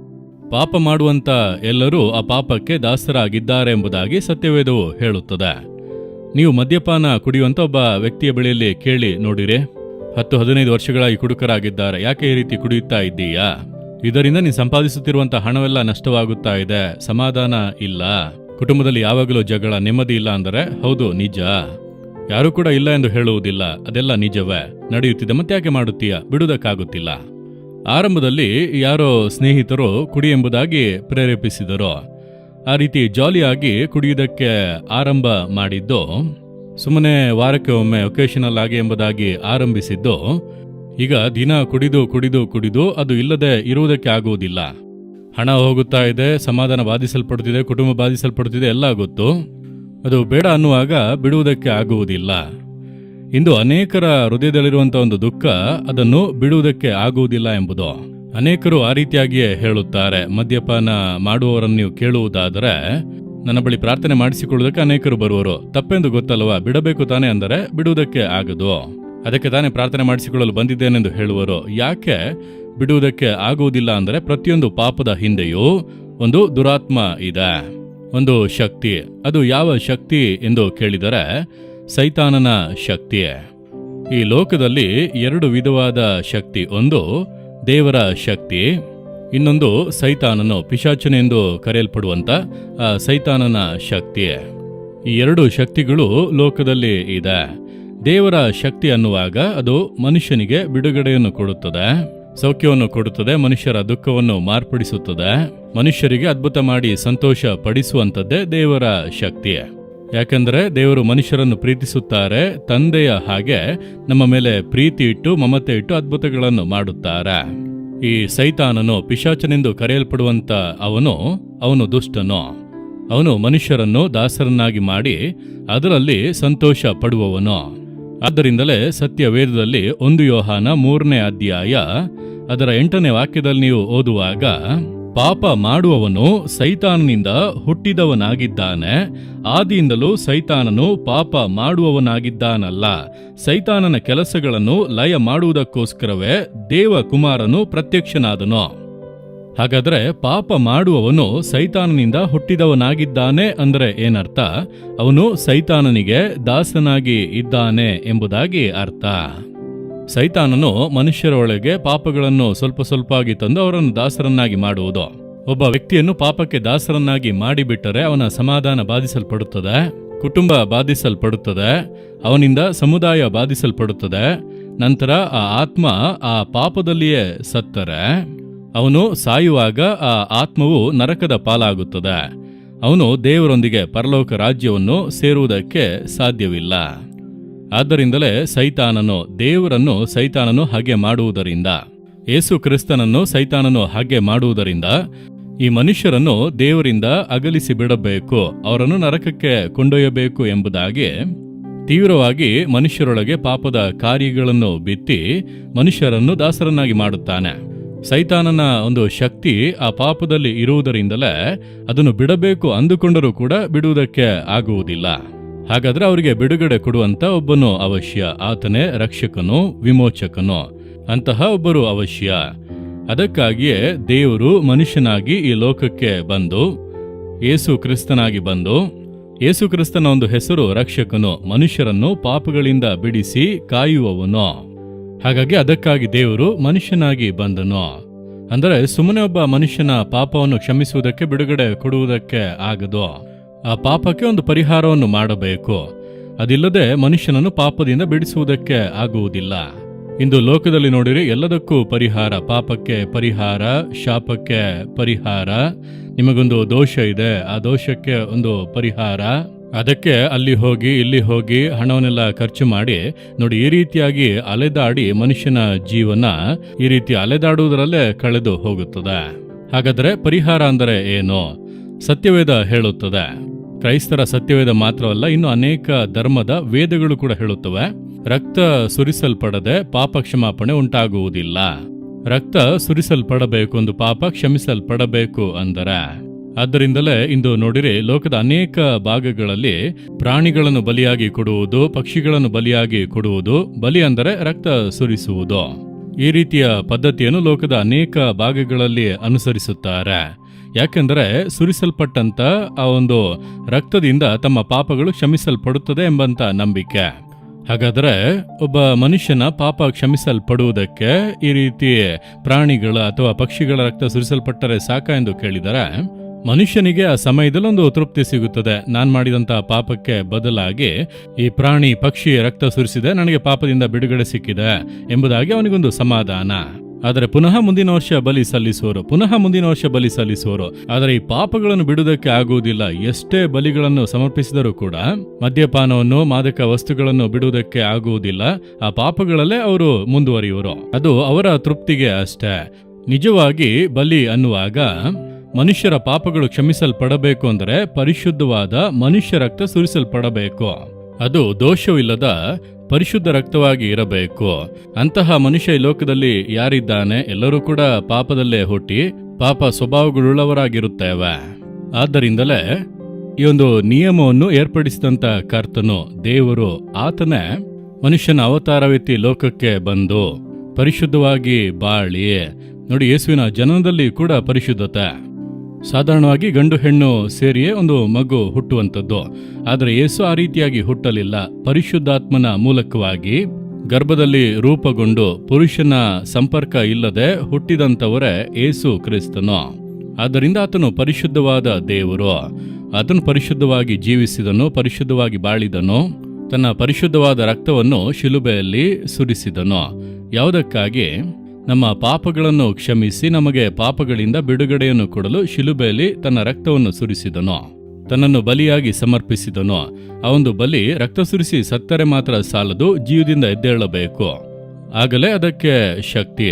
ಪಾಪ ಮಾಡುವಂತ ಎಲ್ಲರೂ ಆ ಪಾಪಕ್ಕೆ ದಾಸರಾಗಿದ್ದಾರೆ ಎಂಬುದಾಗಿ ಸತ್ಯವೇದವು ಹೇಳುತ್ತದೆ. ನೀವು ಮದ್ಯಪಾನ ಕುಡಿಯುವಂತ ಒಬ್ಬ ವ್ಯಕ್ತಿಯ ಬಳಿಯಲ್ಲಿ ಕೇಳಿ ನೋಡಿರಿ. ಹತ್ತು ಹದಿನೈದು ವರ್ಷಗಳಾಗಿ ಕುಡುಕರಾಗಿದ್ದಾರೆ. ಯಾಕೆ ಈ ರೀತಿ ಕುಡಿಯುತ್ತಾ ಇದ್ದೀಯಾ? ಇದರಿಂದ ನೀನು ಸಂಪಾದಿಸುತ್ತಿರುವಂತ ಹಣವೆಲ್ಲ ನಷ್ಟವಾಗುತ್ತಾ ಇದೆ. ಸಮಾಧಾನ ಇಲ್ಲ. ಕುಟುಂಬದಲ್ಲಿ ಯಾವಾಗಲೂ ಜಗಳ, ನೆಮ್ಮದಿ ಇಲ್ಲ ಅಂದರೆ ಹೌದು, ನಿಜ. ಯಾರೂ ಕೂಡ ಇಲ್ಲ ಎಂದು ಹೇಳುವುದಿಲ್ಲ. ಅದೆಲ್ಲ ನಿಜವೇ. ನಡೆಯುತ್ತಿದೆ. ಮತ್ತೆ ಯಾಕೆ ಮಾಡುತ್ತೀಯಾ? ಬಿಡುವುದಕ್ಕಾಗುತ್ತಿಲ್ಲ. ಆರಂಭದಲ್ಲಿ ಯಾರೋ ಸ್ನೇಹಿತರು ಕುಡಿ ಎಂಬುದಾಗಿ ಪ್ರೇರೇಪಿಸಿದರು. ಆ ರೀತಿ ಜಾಲಿಯಾಗಿ ಕುಡಿಯುವುದಕ್ಕೆ ಆರಂಭ ಮಾಡಿದ್ದು, ಸುಮ್ಮನೆ ವಾರಕ್ಕೆ ಒಮ್ಮೆ ಒಕೇಶನಲ್ ಆಗಿ ಎಂಬುದಾಗಿ ಆರಂಭಿಸಿದ್ದು, ಈಗ ದಿನ ಕುಡಿದು ಕುಡಿದು ಕುಡಿದು ಅದು ಇಲ್ಲದೆ ಇರುವುದಕ್ಕೆ ಆಗುವುದಿಲ್ಲ. ಹಣ ಹೋಗುತ್ತಾ ಇದೆ, ಸಮಾಧಾನ ಬಾಧಿಸಲ್ಪಡುತ್ತಿದೆ, ಕುಟುಂಬ ಬಾಧಿಸಲ್ಪಡುತ್ತಿದೆ, ಎಲ್ಲ ಗೊತ್ತು. ಅದು ಬೇಡ ಅನ್ನುವಾಗ ಬಿಡುವುದಕ್ಕೆ ಆಗುವುದಿಲ್ಲ. ಇಂದು ಅನೇಕರ ಹೃದಯದಲ್ಲಿರುವಂತಹ ಒಂದು ದುಃಖ ಅದನ್ನು ಬಿಡುವುದಕ್ಕೆ ಆಗುವುದಿಲ್ಲ ಎಂಬುದು. ಅನೇಕರು ಆ ರೀತಿಯಾಗಿಯೇ ಹೇಳುತ್ತಾರೆ. ಮದ್ಯಪಾನ ಮಾಡುವವರನ್ನು ನೀವು ಕೇಳುವುದಾದರೆ, ನನ್ನ ಬಳಿ ಪ್ರಾರ್ಥನೆ ಮಾಡಿಸಿಕೊಳ್ಳುವುದಕ್ಕೆ ಅನೇಕರು ಬರುವರು. ತಪ್ಪೆಂದು ಗೊತ್ತಲ್ವಾ ಬಿಡಬೇಕು ತಾನೇ ಅಂದರೆ ಬಿಡುವುದಕ್ಕೆ ಆಗದು. ಅದಕ್ಕೆ ತಾನೇ ಪ್ರಾರ್ಥನೆ ಮಾಡಿಸಿಕೊಳ್ಳಲು ಬಂದಿದ್ದೇನೆಂದು ಹೇಳುವರು. ಯಾಕೆ ಬಿಡುವುದಕ್ಕೆ ಆಗುವುದಿಲ್ಲ ಅಂದರೆ ಪ್ರತಿಯೊಂದು ಪಾಪದ ಹಿಂದೆಯೂ ಒಂದು ದುರಾತ್ಮ ಇದೆ. ಒಂದು ಶಕ್ತಿ. ಅದು ಯಾವ ಶಕ್ತಿ ಎಂದು ಕೇಳಿದರೆ ಸೈತಾನನ ಶಕ್ತಿಯೇ. ಈ ಲೋಕದಲ್ಲಿ ಎರಡು ವಿಧವಾದ ಶಕ್ತಿ, ಒಂದು ದೇವರ ಶಕ್ತಿ, ಇನ್ನೊಂದು ಸೈತಾನನು ಪಿಶಾಚನೆಂದು ಆ ಸೈತಾನನ ಶಕ್ತಿ ಈ ಎರಡು ಶಕ್ತಿಗಳು ಲೋಕದಲ್ಲಿ ಇದೆ. ದೇವರ ಶಕ್ತಿ ಅನ್ನುವಾಗ ಅದು ಮನುಷ್ಯನಿಗೆ ಬಿಡುಗಡೆಯನ್ನು ಕೊಡುತ್ತದೆ, ಸೌಖ್ಯವನ್ನು ಕೊಡುತ್ತದೆ, ಮನುಷ್ಯರ ದುಃಖವನ್ನು ಮಾರ್ಪಡಿಸುತ್ತದೆ. ಮನುಷ್ಯರಿಗೆ ಅದ್ಭುತ ಮಾಡಿ ಸಂತೋಷ ಪಡಿಸುವಂಥದ್ದೇ ದೇವರ ಶಕ್ತಿ ಯಾಕಂದ್ರೆ ದೇವರು ಮನುಷ್ಯರನ್ನು ಪ್ರೀತಿಸುತ್ತಾರೆ, ತಂದೆಯ ಹಾಗೆ ನಮ್ಮ ಮೇಲೆ ಪ್ರೀತಿ ಇಟ್ಟು, ಮಮತೆ ಇಟ್ಟು ಅದ್ಭುತಗಳನ್ನು ಮಾಡುತ್ತಾರೆ. ಈ ಸೈತಾನನು ಪಿಶಾಚನೆಂದು ಕರೆಯಲ್ಪಡುವಂಥ ಅವನು ಅವನು ದುಷ್ಟನು. ಅವನು ಮನುಷ್ಯರನ್ನು ದಾಸರನ್ನಾಗಿ ಮಾಡಿ ಅದರಲ್ಲಿ ಸಂತೋಷ ಪಡುವವನು. ಆದ್ದರಿಂದಲೇ ಸತ್ಯ ವೇದದಲ್ಲಿ ಒಂದು ಯೋಹಾನ ಮೂರನೇ ಅಧ್ಯಾಯ, ಅದರ ಎಂಟನೇ ವಾಕ್ಯದಲ್ಲಿ ನೀವು ಓದುವಾಗ ಪಾಪ ಮಾಡುವವನು ಸೈತಾನನಿಂದ ಹುಟ್ಟಿದವನಾಗಿದ್ದಾನೆ. ಆದಿಯಿಂದಲೂ ಸೈತಾನನು ಪಾಪ ಮಾಡುವವನಾಗಿದ್ದಾನಲ್ಲ. ಸೈತಾನನ ಕೆಲಸಗಳನ್ನು ಲಯ ಮಾಡುವುದಕ್ಕೋಸ್ಕರವೇ ದೇವಕುಮಾರನು ಪ್ರತ್ಯಕ್ಷನಾದನು. ಹಾಗಾದ್ರೆ ಪಾಪ ಮಾಡುವವನು ಸೈತಾನನಿಂದ ಹುಟ್ಟಿದವನಾಗಿದ್ದಾನೆ ಅಂದರೆ ಏನರ್ಥ? ಅವನು ಸೈತಾನನಿಗೆ ದಾಸನಾಗಿ ಇದ್ದಾನೆ ಎಂಬುದಾಗಿ ಅರ್ಥ. ಸೈತಾನನು ಮನುಷ್ಯರ ಒಳಗೆ ಪಾಪಗಳನ್ನು ಸ್ವಲ್ಪ ಸ್ವಲ್ಪವಾಗಿ ತಂದು ಅವರನ್ನು ದಾಸರನ್ನಾಗಿ ಮಾಡುವುದು. ಒಬ್ಬ ವ್ಯಕ್ತಿಯನ್ನು ಪಾಪಕ್ಕೆ ದಾಸರನ್ನಾಗಿ ಮಾಡಿಬಿಟ್ಟರೆ ಅವನ ಸಮಾಧಾನ ಬಾಧಿಸಲ್ಪಡುತ್ತದೆ, ಕುಟುಂಬ ಬಾಧಿಸಲ್ಪಡುತ್ತದೆ, ಅವನಿಂದ ಸಮುದಾಯ ಬಾಧಿಸಲ್ಪಡುತ್ತದೆ, ನಂತರ ಆ ಆತ್ಮ ಆ ಪಾಪದಲ್ಲಿಯೇ ಸತ್ತರೆ. ಅವನು ಸಾಯುವಾಗ ಆ ಆತ್ಮವು ನರಕದ ಪಾಲಾಗುತ್ತದೆ. ಅವನು ದೇವರೊಂದಿಗೆ ಪರಲೋಕ ರಾಜ್ಯವನ್ನು ಸೇರುವುದಕ್ಕೆ ಸಾಧ್ಯವಿಲ್ಲ. ಆದ್ದರಿಂದಲೇ ಸೈತಾನನು ದೇವರನ್ನು ಸೈತಾನನು ಹಾಗೆ ಮಾಡುವುದರಿಂದ ಏಸು ಕ್ರಿಸ್ತನನ್ನು ಸೈತಾನನು ಹಾಗೆ ಮಾಡುವುದರಿಂದ, ಈ ಮನುಷ್ಯರನ್ನು ದೇವರಿಂದ ಅಗಲಿಸಿ ಬಿಡಬೇಕು, ಅವರನ್ನು ನರಕಕ್ಕೆ ಕೊಂಡೊಯ್ಯಬೇಕು ಎಂಬುದಾಗಿ ತೀವ್ರವಾಗಿ ಮನುಷ್ಯರೊಳಗೆ ಪಾಪದ ಕಾರ್ಯಗಳನ್ನು ಬಿತ್ತಿ ಮನುಷ್ಯರನ್ನು ದಾಸರನ್ನಾಗಿ ಮಾಡುತ್ತಾನೆ. ಸೈತಾನನ ಒಂದು ಶಕ್ತಿ ಆ ಪಾಪದಲ್ಲಿ ಇರುವುದರಿಂದಲೇ ಅದನ್ನು ಬಿಡಬೇಕು ಅಂದುಕೊಂಡರೂ ಕೂಡ ಬಿಡುವುದಕ್ಕೆ ಆಗುವುದಿಲ್ಲ. ಹಾಗಾದ್ರೆ ಅವರಿಗೆ ಬಿಡುಗಡೆ ಕೊಡುವಂತ ಒಬ್ಬನು ಅವಶ್ಯ, ಆತನೇ ರಕ್ಷಕನು, ವಿಮೋಚಕನು? ಅಂತಹ ಒಬ್ಬರು ಅವಶ್ಯ. ಅದಕ್ಕಾಗಿಯೇ ದೇವರು ಮನುಷ್ಯನಾಗಿ ಈ ಲೋಕಕ್ಕೆ ಬಂದು ಏಸು ಕ್ರಿಸ್ತನಾಗಿ ಬಂದು ಏಸು ಕ್ರಿಸ್ತನ ಒಂದು ಹೆಸರು ರಕ್ಷಕನು, ಮನುಷ್ಯರನ್ನು ಪಾಪಗಳಿಂದ ಬಿಡಿಸಿ ಕಾಯುವವನು? ಹಾಗಾಗಿ ಅದಕ್ಕಾಗಿ ದೇವರು ಮನುಷ್ಯನಾಗಿ ಬಂದನು? ಅಂದರೆ ಸುಮ್ಮನೆ ಒಬ್ಬ ಮನುಷ್ಯನ ಪಾಪವನ್ನು ಕ್ಷಮಿಸುವುದಕ್ಕೆ, ಬಿಡುಗಡೆ ಕೊಡುವುದಕ್ಕೆ ಆಗದು? ಆ ಪಾಪಕ್ಕೆ ಒಂದು ಪರಿಹಾರವನ್ನು ಮಾಡಬೇಕು. ಅದಿಲ್ಲದೆ ಮನುಷ್ಯನನ್ನು ಪಾಪದಿಂದ ಬಿಡಿಸುವುದಕ್ಕೆ ಆಗುವುದಿಲ್ಲ. ಇಂದು ಲೋಕದಲ್ಲಿ ನೋಡಿರಿ, ಎಲ್ಲದಕ್ಕೂ ಪರಿಹಾರ, ಪಾಪಕ್ಕೆ ಪರಿಹಾರ, ಶಾಪಕ್ಕೆ ಪರಿಹಾರ, ನಿಮಗೊಂದು ದೋಷ ಇದೆ, ಆ ದೋಷಕ್ಕೆ ಒಂದು ಪರಿಹಾರ. ಅದಕ್ಕೆ ಅಲ್ಲಿ ಹೋಗಿ, ಇಲ್ಲಿ ಹೋಗಿ ಹಣವನ್ನೆಲ್ಲ ಖರ್ಚು ಮಾಡಿ, ನೋಡಿ, ಈ ರೀತಿಯಾಗಿ ಅಲೆದಾಡಿ ಮನುಷ್ಯನ ಜೀವನ ಈ ರೀತಿ ಅಲೆದಾಡುವುದರಲ್ಲೇ ಕಳೆದು ಹೋಗುತ್ತದೆ. ಹಾಗಾದರೆ ಪರಿಹಾರ ಅಂದರೆ ಏನು? ಸತ್ಯವೇದ ಹೇಳುತ್ತದೆ ಕ್ರೈಸ್ತರ ಸತ್ಯವೇದ ಮಾತ್ರವಲ್ಲ, ಇನ್ನು ಅನೇಕ ಧರ್ಮದ ವೇದಗಳು ಕೂಡ ಹೇಳುತ್ತವೆ. ರಕ್ತ ಸುರಿಸಲ್ಪಡದೆ ಪಾಪ ಕ್ಷಮಾಪಣೆ ಉಂಟಾಗುವುದಿಲ್ಲ. ರಕ್ತ ಸುರಿಸಲ್ಪಡಬೇಕು ಒಂದು ಪಾಪ ಕ್ಷಮಿಸಲ್ಪಡಬೇಕು ಅಂದರೆ, ಆದ್ದರಿಂದಲೇ ಇಂದು ನೋಡಿರಿ, ಲೋಕದ ಅನೇಕ ಭಾಗಗಳಲ್ಲಿ ಪ್ರಾಣಿಗಳನ್ನು ಬಲಿಯಾಗಿ ಕೊಡುವುದು, ಪಕ್ಷಿಗಳನ್ನು ಬಲಿಯಾಗಿ ಕೊಡುವುದು, ಬಲಿ ಅಂದರೆ ರಕ್ತ ಸುರಿಸುವುದು. ಈ ರೀತಿಯ ಪದ್ಧತಿಯನ್ನು ಲೋಕದ ಅನೇಕ ಭಾಗಗಳಲ್ಲಿ ಅನುಸರಿಸುತ್ತಾರೆ. ಯಾಕೆಂದರೆ ಸುರಿಸಲ್ಪಟ್ಟಂತ ಆ ಒಂದು ರಕ್ತದಿಂದ ತಮ್ಮ ಪಾಪಗಳು ಕ್ಷಮಿಸಲ್ಪಡುತ್ತದೆ ಎಂಬಂತ ನಂಬಿಕೆ. ಹಾಗಾದರೆ ಒಬ್ಬ ಮನುಷ್ಯನ ಪಾಪ ಕ್ಷಮಿಸಲ್ಪಡುವುದಕ್ಕೆ ಈ ರೀತಿ ಪ್ರಾಣಿಗಳ ಅಥವಾ ಪಕ್ಷಿಗಳ ರಕ್ತ ಸುರಿಸಲ್ಪಟ್ಟರೆ ಸಾಕ ಎಂದು ಕೇಳಿದರೆ, ಮನುಷ್ಯನಿಗೆ ಆ ಸಮಯದಲ್ಲಿ ಒಂದು ತೃಪ್ತಿ ಸಿಗುತ್ತದೆ. ನಾನು ಮಾಡಿದಂತಹ ಪಾಪಕ್ಕೆ ಬದಲಾಗಿ ಈ ಪ್ರಾಣಿ ಪಕ್ಷಿ ರಕ್ತ ಸುರಿಸಿದೆ, ನನಗೆ ಪಾಪದಿಂದ ಬಿಡುಗಡೆ ಸಿಕ್ಕಿದೆ ಎಂಬುದಾಗಿ ಅವನಿಗೊಂದು ಸಮಾಧಾನ. ಆದರೆ ಪುನಃ ಮುಂದಿನ ವರ್ಷ ಬಲಿ ಸಲ್ಲಿಸುವರು, ಪುನಃ ಮುಂದಿನ ವರ್ಷ ಬಲಿ ಸಲ್ಲಿಸುವರು. ಆದರೆ ಈ ಪಾಪಗಳನ್ನು ಬಿಡುವುದಕ್ಕೆ ಆಗುವುದಿಲ್ಲ, ಎಷ್ಟೇ ಬಲಿಗಳನ್ನು ಸಮರ್ಪಿಸಿದರೂ ಕೂಡ ಮದ್ಯಪಾನವನ್ನು ಮಾದಕ ವಸ್ತುಗಳನ್ನು ಬಿಡುವುದಕ್ಕೆ ಆಗುವುದಿಲ್ಲ, ಆ ಪಾಪಗಳಲ್ಲೇ ಅವರು ಮುಂದುವರಿಯುವರು. ಅದು ಅವರ ತೃಪ್ತಿಗೆ ಅಷ್ಟೇ. ನಿಜವಾಗಿ ಬಲಿ ಅನ್ನುವಾಗ ಮನುಷ್ಯರ ಪಾಪಗಳು ಕ್ಷಮಿಸಲ್ಪಡಬೇಕು ಅಂದರೆ ಪರಿಶುದ್ಧವಾದ ಮನುಷ್ಯ ರಕ್ತ ಸುರಿಸಲ್ಪಡಬೇಕು. ಅದು ದೋಷವಿಲ್ಲದ ಪರಿಶುದ್ಧ ರಕ್ತವಾಗಿ ಇರಬೇಕು. ಅಂತಹ ಮನುಷ್ಯ ಈ ಲೋಕದಲ್ಲಿ ಯಾರಿದ್ದಾನೆ? ಎಲ್ಲರೂ ಕೂಡ ಪಾಪದಲ್ಲೇ ಹುಟ್ಟಿ ಪಾಪ ಸ್ವಭಾವಗಳುಳ್ಳವರಾಗಿರುತ್ತೇವೆ. ಆದ್ದರಿಂದಲೇ ಈ ಒಂದು ನಿಯಮವನ್ನು ಏರ್ಪಡಿಸಿದಂತ ಕರ್ತನು ದೇವರು ಆತನೇ ಮನುಷ್ಯನ ಅವತಾರವೆತ್ತಿ ಲೋಕಕ್ಕೆ ಬಂದು ಪರಿಶುದ್ಧವಾಗಿ ಬಾಳಿ ನೋಡಿ, ಯೇಸುವಿನ ಜನನದಲ್ಲಿ ಕೂಡ ಪರಿಶುದ್ಧತೆ. ಸಾಧಾರಣವಾಗಿ ಗಂಡು ಹೆಣ್ಣು ಸೇರಿಯೇ ಒಂದು ಮಗು ಹುಟ್ಟುವಂಥದ್ದು. ಆದರೆ ಯೇಸು ಆ ರೀತಿಯಾಗಿ ಹುಟ್ಟಲಿಲ್ಲ. ಪರಿಶುದ್ಧಾತ್ಮನ ಮೂಲಕವಾಗಿ ಗರ್ಭದಲ್ಲಿ ರೂಪಗೊಂಡು ಪುರುಷನ ಸಂಪರ್ಕ ಇಲ್ಲದೆ ಹುಟ್ಟಿದಂಥವರೇ ಏಸು ಕ್ರಿಸ್ತನು. ಆದ್ದರಿಂದ ಆತನು ಪರಿಶುದ್ಧವಾದ ದೇವರು. ಆತನು ಪರಿಶುದ್ಧವಾಗಿ ಜೀವಿಸಿದನು, ಪರಿಶುದ್ಧವಾಗಿ ಬಾಳಿದನು. ತನ್ನ ಪರಿಶುದ್ಧವಾದ ರಕ್ತವನ್ನು ಶಿಲುಬೆಯಲ್ಲಿ ಸುರಿಸಿದನು. ಯಾವುದಕ್ಕಾಗಿ? ನಮ್ಮ ಪಾಪಗಳನ್ನು ಕ್ಷಮಿಸಿ ನಮಗೆ ಪಾಪಗಳಿಂದ ಬಿಡುಗಡೆಯನ್ನು ಕೊಡಲು ಶಿಲುಬೆಯಲ್ಲಿ ತನ್ನ ರಕ್ತವನ್ನು ಸುರಿಸಿದನು. ತನ್ನನ್ನು ಬಲಿಯಾಗಿ ಸಮರ್ಪಿಸಿದನು. ಆ ಒಂದು ಬಲಿ ರಕ್ತ ಸುರಿಸಿ ಸತ್ತರೆ ಮಾತ್ರ ಸಾಲದು ಜೀವದಿಂದ ಎದ್ದೇಳಬೇಕು. ಆಗಲೇ ಅದಕ್ಕೆ ಶಕ್ತಿ.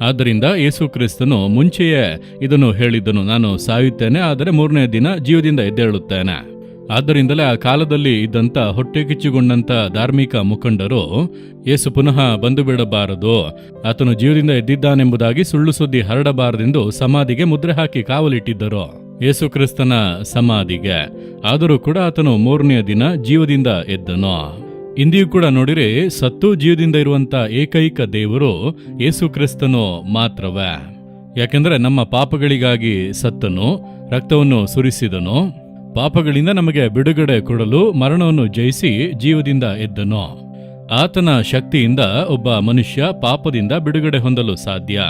ಆದ್ದರಿಂದ ಯೇಸು ಕ್ರಿಸ್ತನು ಮುಂಚೆಯೇ ಇದನ್ನು ಹೇಳಿದ್ದನು. ನಾನು ಸಾಯುತ್ತೇನೆ, ಆದರೆ ಮೂರನೇ ದಿನ ಜೀವದಿಂದ ಎದ್ದೇಳುತ್ತೇನೆ. ಆದ್ದರಿಂದಲೇ ಆ ಕಾಲದಲ್ಲಿ ಇದ್ದಂತ ಹೊಟ್ಟೆ ಕಿಚ್ಚುಗೊಂಡಂತ ಧಾರ್ಮಿಕ ಮುಖಂಡರು ಯೇಸು ಪುನಃ ಬಂದು ಬಿಡಬಾರದು. ಆತನು ಜೀವದಿಂದ ಎದ್ದಿದ್ದಾನೆಂಬುದಾಗಿ ಸುಳ್ಳು ಸುದ್ದಿ ಹರಡಬಾರದೆಂದು ಸಮಾಧಿಗೆ ಮುದ್ರೆ ಹಾಕಿ ಕಾವಲಿಟ್ಟಿದ್ದರು. ಯೇಸು ಕ್ರಿಸ್ತನ ಸಮಾಧಿಗೆ. ಆದರೂ ಕೂಡ ಆತನು ಮೂರನೆಯ ದಿನ ಜೀವದಿಂದ ಎದ್ದನು. ಇಂದಿಯೂ ಕೂಡ ನೋಡಿರಿ, ಸತ್ತು ಜೀವದಿಂದ ಇರುವಂತ ಏಕೈಕ ದೇವರು ಯೇಸು ಕ್ರಿಸ್ತನು ಮಾತ್ರವೇ. ಯಾಕೆಂದರೆ ನಮ್ಮ ಪಾಪಗಳಿಗಾಗಿ ಸತ್ತನು, ರಕ್ತವನ್ನು ಸುರಿಸಿದನು. ಪಾಪಗಳಿಂದ ನಮಗೆ ಬಿಡುಗಡೆ ಕೊಡಲು ಮರಣವನ್ನು ಜಯಿಸಿ ಜೀವದಿಂದ ಎದ್ದನು. ಆತನ ಶಕ್ತಿಯಿಂದ ಒಬ್ಬ ಮನುಷ್ಯ ಪಾಪದಿಂದ ಬಿಡುಗಡೆ ಹೊಂದಲು ಸಾಧ್ಯ.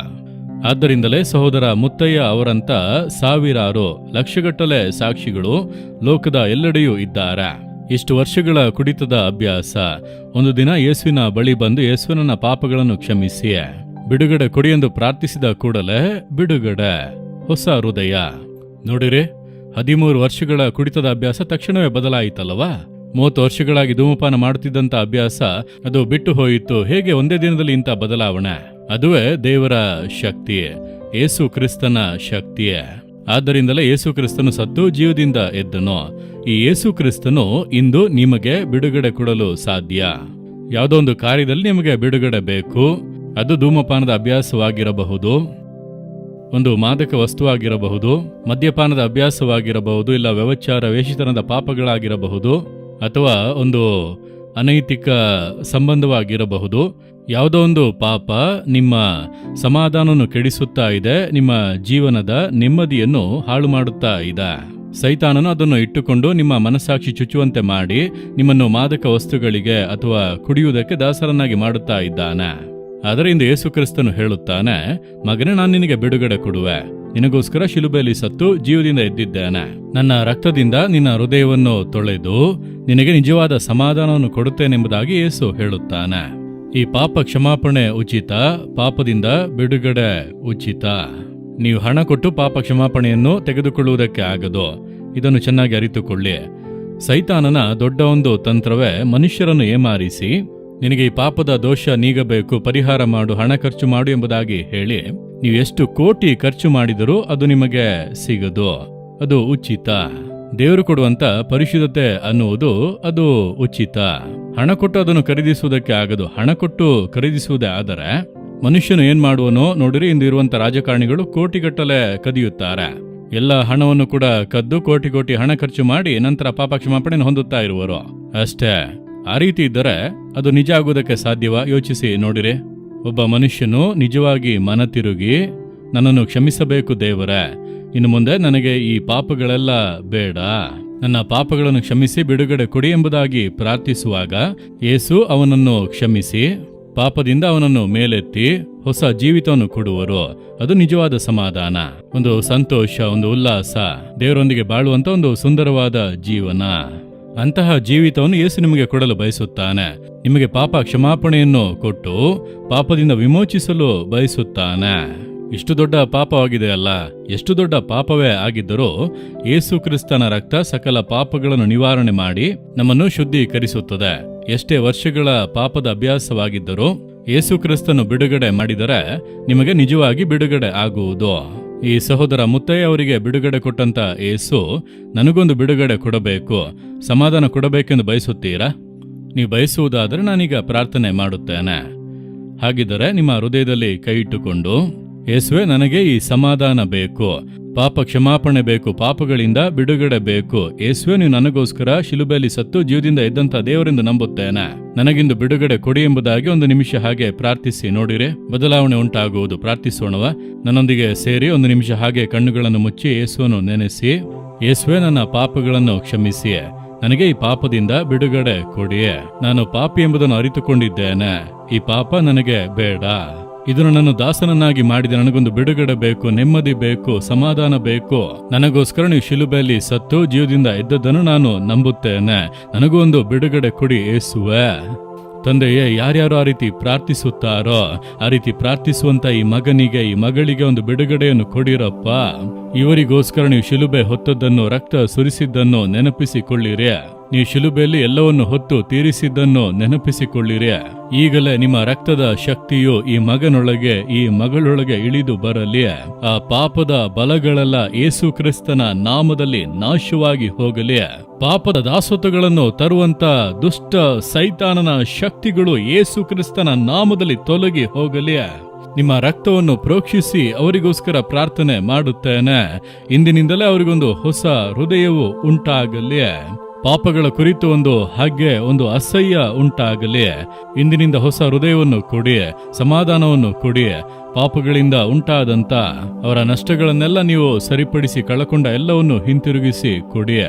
ಆದ್ದರಿಂದಲೇ ಸಹೋದರ ಮುತ್ತಯ್ಯ ಅವರಂತ ಸಾವಿರಾರು ಲಕ್ಷಗಟ್ಟಲೆ ಸಾಕ್ಷಿಗಳು ಲೋಕದ ಎಲ್ಲೆಡೆಯೂ ಇದ್ದಾರೆ. ಇಷ್ಟು ವರ್ಷಗಳ ಕುಡಿತದ ಅಭ್ಯಾಸ, ಒಂದು ದಿನ ಯೇಸುವಿನ ಬಳಿ ಬಂದು ಯೇಸುವಿನ ಪಾಪಗಳನ್ನು ಕ್ಷಮಿಸಿ. ಬಿಡುಗಡೆ ಕೊಡಿ ಎಂದು ಪ್ರಾರ್ಥಿಸಿದ ಕೂಡಲೇ ಬಿಡುಗಡೆ. ಹೊಸ ಹೃದಯ. ನೋಡಿರಿ ಹದಿಮೂರು ವರ್ಷಗಳ ಕುಡಿತದ ಅಭ್ಯಾಸ ತಕ್ಷಣವೇ ಬದಲಾಯಿತಲ್ಲವಾ? ಮೂವತ್ತು ವರ್ಷಗಳಾಗಿ ಧೂಮಪಾನ ಮಾಡುತ್ತಿದ್ದಂತ ಅಭ್ಯಾಸ, ಅದು ಬಿಟ್ಟು ಹೋಯಿತು. ಹೇಗೆ ಒಂದೇ ದಿನದಲ್ಲಿ ಇಂಥ ಬದಲಾವಣೆ? ಅದುವೇ ದೇವರ ಶಕ್ತಿಯೇ ಏಸು ಕ್ರಿಸ್ತನ ಶಕ್ತಿಯೇ. ಆದ್ದರಿಂದಲೇ ಯೇಸು ಕ್ರಿಸ್ತನು ಸತ್ತು, ಜೀವದಿಂದ ಎದ್ದನು. ಈ ಯೇಸು ಕ್ರಿಸ್ತನು ಇಂದು ನಿಮಗೆ ಬಿಡುಗಡೆ ಕೊಡಲು ಸಾಧ್ಯ. ಯಾವುದೋ ಒಂದು ಕಾರ್ಯದಲ್ಲಿ ನಿಮಗೆ ಬಿಡುಗಡೆ ಬೇಕು. ಅದು ಧೂಮಪಾನದ ಅಭ್ಯಾಸವಾಗಿರಬಹುದು. ಒಂದು ಮಾದಕ ವಸ್ತುವಾಗಿರಬಹುದು, ಮದ್ಯಪಾನದ ಅಭ್ಯಾಸವಾಗಿರಬಹುದು, ಇಲ್ಲ ವ್ಯವಚಾರ ವೇಷಿತನದ ಪಾಪಗಳಾಗಿರಬಹುದು, ಅಥವಾ ಒಂದು ಅನೈತಿಕ ಸಂಬಂಧವಾಗಿರಬಹುದು. ಯಾವುದೋ ಒಂದು ಪಾಪ ನಿಮ್ಮ ಸಮಾಧಾನವನ್ನು ಕೆಡಿಸುತ್ತಾ ಇದೆ, ನಿಮ್ಮ ಜೀವನದ ನೆಮ್ಮದಿಯನ್ನು ಹಾಳು ಮಾಡುತ್ತಾ ಇದೆ. ಸೈತಾನನು ಅದನ್ನು ಇಟ್ಟುಕೊಂಡು ನಿಮ್ಮ ಮನಸ್ಸಾಕ್ಷಿ ಚುಚ್ಚುವಂತೆ ಮಾಡಿ ನಿಮ್ಮನ್ನು ಮಾದಕ ವಸ್ತುಗಳಿಗೆ ಅಥವಾ ಕುಡಿಯುವುದಕ್ಕೆ ದಾಸರನ್ನಾಗಿ ಮಾಡುತ್ತಾ ಇದ್ದಾನೆ. ಅದರಿಂದ ಯೇಸು ಕ್ರಿಸ್ತನು ಹೇಳುತ್ತಾನೆ, ಮಗನೇ, ನಾನು ನಿನಗೆ ಬಿಡುಗಡೆ ಕೊಡುವೆ. ನಿನಗೋಸ್ಕರ ಶಿಲುಬೆಯಲ್ಲಿ ಸತ್ತು ಜೀವದಿಂದ ಎದ್ದಿದ್ದೇನೆ. ನನ್ನ ರಕ್ತದಿಂದ ನಿನ್ನ ಹೃದಯವನ್ನು ತೊಳೆದು ನಿನಗೆ ನಿಜವಾದ ಸಮಾಧಾನವನ್ನು ಕೊಡುತ್ತೇನೆಂಬುದಾಗಿ ಯೇಸು ಹೇಳುತ್ತಾನೆ. ಈ ಪಾಪ ಕ್ಷಮಾಪಣೆ ಉಚಿತ, ಪಾಪದಿಂದ ಬಿಡುಗಡೆ ಉಚಿತ. ನೀವು ಹಣ ಕೊಟ್ಟು ಪಾಪ ಕ್ಷಮಾಪಣೆಯನ್ನು ತೆಗೆದುಕೊಳ್ಳುವುದಕ್ಕೆ ಆಗದು. ಇದನ್ನು ಚೆನ್ನಾಗಿ ಅರಿತುಕೊಳ್ಳಿ. ಸೈತಾನನ ದೊಡ್ಡ ಒಂದು ತಂತ್ರವೇ ಮನುಷ್ಯರನ್ನು ಏಮಾರಿಸಿ ನಿನಗೆ ಈ ಪಾಪದ ದೋಷ ನೀಗಬೇಕು, ಪರಿಹಾರ ಮಾಡು, ಹಣ ಖರ್ಚು ಮಾಡು ಎಂಬುದಾಗಿ ಹೇಳಿ, ನೀವು ಎಷ್ಟು ಕೋಟಿ ಖರ್ಚು ಮಾಡಿದರೂ ಅದು ನಿಮಗೆ ಸಿಗದು, ಅದು ಉಚಿತ. ದೇವರು ಕೊಡುವಂತ ಪರಿಶುದ್ಧತೆ ಅನ್ನುವುದು ಅದು ಉಚಿತ. ಹಣ ಕೊಟ್ಟು ಅದನ್ನು ಖರೀದಿಸುವುದಕ್ಕೆ ಆಗದು. ಹಣ ಕೊಟ್ಟು ಖರೀದಿಸುವುದೇ ಆದರೆ, ಮನುಷ್ಯನು ಏನ್ ಮಾಡುವನೋ ನೋಡಿರಿ, ಇಂದು ಇರುವಂತ ರಾಜಕಾರಣಿಗಳು ಕೋಟಿಗಟ್ಟಲೆ ಕದಿಯುತ್ತಾರೆ. ಎಲ್ಲ ಹಣವನ್ನು ಕೂಡ ಕದ್ದು, ಕೋಟಿ ಕೋಟಿ ಹಣ ಖರ್ಚು ಮಾಡಿ ನಂತರ ಪಾಪ ಕ್ಷಮಾಪಣೆ ಹೊಂದುತ್ತಾ ಇರುವರು. ಅಷ್ಟೇ. ಆ ರೀತಿ ಇದ್ದರೆ ಅದು ನಿಜ ಆಗುವುದಕ್ಕೆ ಸಾಧ್ಯವಾ? ಯೋಚಿಸಿ ನೋಡಿರಿ. ಒಬ್ಬ ಮನುಷ್ಯನು ನಿಜವಾಗಿ ಮನ ತಿರುಗಿ ನನ್ನನ್ನು ಕ್ಷಮಿಸಬೇಕು ದೇವರೇ. ಇನ್ನು ಮುಂದೆ ನನಗೆ ಈ ಪಾಪಗಳೆಲ್ಲ ಬೇಡ. ನನ್ನ ಪಾಪಗಳನ್ನು ಕ್ಷಮಿಸಿ ಬಿಡುಗಡೆ ಕೊಡಿ ಎಂಬುದಾಗಿ ಪ್ರಾರ್ಥಿಸುವಾಗ ಯೇಸು ಅವನನ್ನು ಕ್ಷಮಿಸಿ, ಪಾಪದಿಂದ ಅವನನ್ನು ಮೇಲೆತ್ತಿ ಹೊಸ ಜೀವಿತವನ್ನು ಕೊಡುವರು. ಅದು ನಿಜವಾದ ಸಮಾಧಾನ. ಒಂದು ಸಂತೋಷ, ಒಂದು ಉಲ್ಲಾಸ, ದೇವರೊಂದಿಗೆ ಬಾಳುವಂತ ಒಂದು ಸುಂದರವಾದ ಜೀವನ. ಅಂತಹ ಜೀವಿತವನ್ನು ಯೇಸು ನಿಮಗೆ ಕೊಡಲು ಬಯಸುತ್ತಾನೆ. ನಿಮಗೆ ಪಾಪ ಕ್ಷಮಾಪಣೆಯನ್ನು ಕೊಟ್ಟು ಪಾಪದಿಂದ ವಿಮೋಚಿಸಲು ಬಯಸುತ್ತಾನೆ. ಇಷ್ಟು ದೊಡ್ಡ ಪಾಪವಾಗಿದೆ ಅಲ್ಲ? ಎಷ್ಟು ದೊಡ್ಡ ಪಾಪವೇ ಆಗಿದ್ದರೂ ಯೇಸು ಕ್ರಿಸ್ತನ ರಕ್ತ ಸಕಲ ಪಾಪಗಳನ್ನು ನಿವಾರಣೆ ಮಾಡಿ ನಮ್ಮನ್ನು ಶುದ್ಧೀಕರಿಸುತ್ತದೆ. ಎಷ್ಟೇ ವರ್ಷಗಳ ಪಾಪದ ಅಭ್ಯಾಸವಾಗಿದ್ದರೂ ಯೇಸು ಕ್ರಿಸ್ತನು ಬಿಡುಗಡೆ ಮಾಡಿದರೆ ನಿಮಗೆ ನಿಜವಾಗಿ ಬಿಡುಗಡೆ ಆಗುವುದು. ಈ ಸಹೋದರ ಮುತ್ತಯ್ಯ ಅವರಿಗೆ ಬಿಡುಗಡೆ ಕೊಟ್ಟಂತ ಏಸು, ನನಗೊಂದು ಬಿಡುಗಡೆ ಕೊಡಬೇಕು. ಸಮಾಧಾನ ಕೊಡಬೇಕೆಂದು ಬಯಸುತ್ತೀರಾ? ನೀವು ಬಯಸುವುದಾದರೆ ನಾನೀಗ ಪ್ರಾರ್ಥನೆ ಮಾಡುತ್ತೇನೆ. ಹಾಗಿದ್ದರೆ ನಿಮ್ಮ ಹೃದಯದಲ್ಲಿ ಕೈ ಇಟ್ಟುಕೊಂಡು ಯೇಸುವೆ, ನನಗೆ ಈ ಸಮಾಧಾನ ಬೇಕು. ಪಾಪ ಕ್ಷಮಾಪಣೆ ಬೇಕು, ಪಾಪಗಳಿಂದ ಬಿಡುಗಡೆ ಬೇಕು. ಯೇಸುವೆ ನೀವು ನನಗೋಸ್ಕರ ಶಿಲುಬೆಯಲ್ಲಿ ಸತ್ತು ಜೀವದಿಂದ ಎದ್ದಂತ ದೇವರೆಂದು ನಂಬುತ್ತೇನೆ. ನನಗಿಂದು ಬಿಡುಗಡೆ ಕೊಡಿ ಎಂಬುದಾಗಿ ಒಂದು ನಿಮಿಷ ಹಾಗೆ ಪ್ರಾರ್ಥಿಸಿ ನೋಡಿರೆ. ಬದಲಾವಣೆ ಉಂಟಾಗುವುದು. ಪ್ರಾರ್ಥಿಸೋಣವ. ನನ್ನೊಂದಿಗೆ ಸೇರಿ ಒಂದು ನಿಮಿಷ ಹಾಗೆ ಕಣ್ಣುಗಳನ್ನು ಮುಚ್ಚಿ ಯೇಸುವನ್ನು ನೆನೆಸಿ, ಯೇಸುವೆ, ನನ್ನ ಪಾಪಗಳನ್ನು ಕ್ಷಮಿಸಿ. ನನಗೆ ಈ ಪಾಪದಿಂದ ಬಿಡುಗಡೆ ಕೊಡಿ ನಾನು ಪಾಪಿ ಎಂಬುದನ್ನು ಅರಿತುಕೊಂಡಿದ್ದೇನೆ. ಈ ಪಾಪ ನನಗೆ ಬೇಡ. ಇದು ನನ್ನನ್ನು ದಾಸನನ್ನಾಗಿ ಮಾಡಿದೆ. ನನಗೊಂದು ಬಿಡುಗಡೆ ಬೇಕು, ನೆಮ್ಮದಿ ಬೇಕು, ಸಮಾಧಾನ ಬೇಕು. ನನಗೋಸ್ಕರ ನೀವು ಶಿಲುಬೆಯಲ್ಲಿ ಸತ್ತು ಜೀವದಿಂದ ಇದ್ದದನ್ನು ನಾನು ನಂಬುತ್ತೇನೆ. ನನಗೂ ಒಂದು ಬಿಡುಗಡೆ ಕೊಡಿ ಏಸುವೆ ತಂದೆಯೇ, ಯಾರ್ಯಾರು ಆ ರೀತಿ ಪ್ರಾರ್ಥಿಸುತ್ತಾರೋ, ಆ ರೀತಿ ಪ್ರಾರ್ಥಿಸುವಂತ ಈ ಮಗನಿಗೆ, ಈ ಮಗಳಿಗೆ ಒಂದು ಬಿಡುಗಡೆಯನ್ನು ಕೊಡಿರಪ್ಪ. ಇವರಿಗೋಸ್ಕರ ನೀವು ಶಿಲುಬೆ ಹೊತ್ತದ್ದನ್ನು, ರಕ್ತ ಸುರಿಸಿದ್ದನ್ನು ನೆನಪಿಸಿಕೊಳ್ಳಿರಿ. ನೀವು ಶಿಲುಬೆಯಲ್ಲಿ ಎಲ್ಲವನ್ನು ಹೊತ್ತು ತೀರಿಸಿದ್ದನ್ನು ನೆನಪಿಸಿಕೊಳ್ಳಿರಿ. ಈಗಲೇ ನಿಮ್ಮ ರಕ್ತದ ಶಕ್ತಿಯು ಈ ಮಗನೊಳಗೆ, ಈ ಮಗಳೊಳಗೆ ಇಳಿದು ಬರಲಿ. ಆ ಪಾಪದ ಬಲಗಳೆಲ್ಲ ಏಸು ಕ್ರಿಸ್ತನ ನಾಮದಲ್ಲಿ ನಾಶವಾಗಿ ಹೋಗಲಿ. ಪಾಪದ ದಾಸತ್ವಗಳನ್ನು ತರುವಂತ ದುಷ್ಟ ಸೈತಾನನ ಶಕ್ತಿಗಳು ಏಸು ಕ್ರಿಸ್ತನ ನಾಮದಲ್ಲಿ ತೊಲಗಿ ಹೋಗಲಿ. ನಿಮ್ಮ ರಕ್ತವನ್ನು ಪ್ರೋಕ್ಷಿಸಿ ಅವರಿಗೋಸ್ಕರ ಪ್ರಾರ್ಥನೆ ಮಾಡುತ್ತೇನೆ. ಇಂದಿನಿಂದಲೇ ಅವರಿಗೊಂದು ಹೊಸ ಹೃದಯವು ಉಂಟಾಗಲಿ. ಪಾಪಗಳ ಕುರಿತು ಒಂದು ಹಾಗೆ, ಒಂದು ಅಸಹ್ಯ ಉಂಟಾಗಲಿ. ಇಂದಿನಿಂದ ಹೊಸ ಹೃದಯವನ್ನು ಕೊಡಿ, ಸಮಾಧಾನವನ್ನು ಕೊಡಿ. ಪಾಪಗಳಿಂದ ಉಂಟಾದಂತ ಅವರ ನಷ್ಟಗಳನ್ನೆಲ್ಲ ನೀವು ಸರಿಪಡಿಸಿ ಕಳಕೊಂಡ ಎಲ್ಲವನ್ನು ಹಿಂತಿರುಗಿಸಿ ಕೊಡಿ.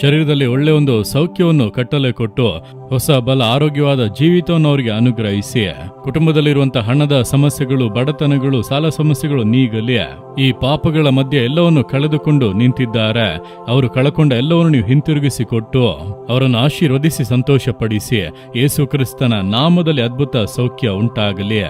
ಶರೀರದಲ್ಲಿ ಒಳ್ಳೆ ಒಂದು ಸೌಖ್ಯವನ್ನು ಕಟ್ಟಲೆ ಕೊಟ್ಟು ಹೊಸ ಬಲ ಆರೋಗ್ಯವಾದ ಜೀವಿತವನ್ನು ಅವರಿಗೆ ಅನುಗ್ರಹಿಸಿ. ಕುಟುಂಬದಲ್ಲಿರುವಂತಹ ಹಣದ ಸಮಸ್ಯೆಗಳು, ಬಡತನಗಳು, ಸಾಲ ಸಮಸ್ಯೆಗಳು ನೀಗಲಿ. ಈ ಪಾಪಗಳ ಮಧ್ಯೆ ಎಲ್ಲವನ್ನು ಕಳೆದುಕೊಂಡು ನಿಂತಿದ್ದಾರೆ. ಅವರು ಕಳಕೊಂಡ ಎಲ್ಲವನ್ನು ನೀವು ಹಿಂತಿರುಗಿಸಿ ಕೊಟ್ಟು ಅವರನ್ನು ಆಶೀರ್ವದಿಸಿ ಸಂತೋಷಪಡಿಸಿ. ಯೇಸು ಕ್ರಿಸ್ತನ ನಾಮದಲ್ಲಿ ಅದ್ಭುತ ಸೌಖ್ಯ ಉಂಟಾಗಲಿ.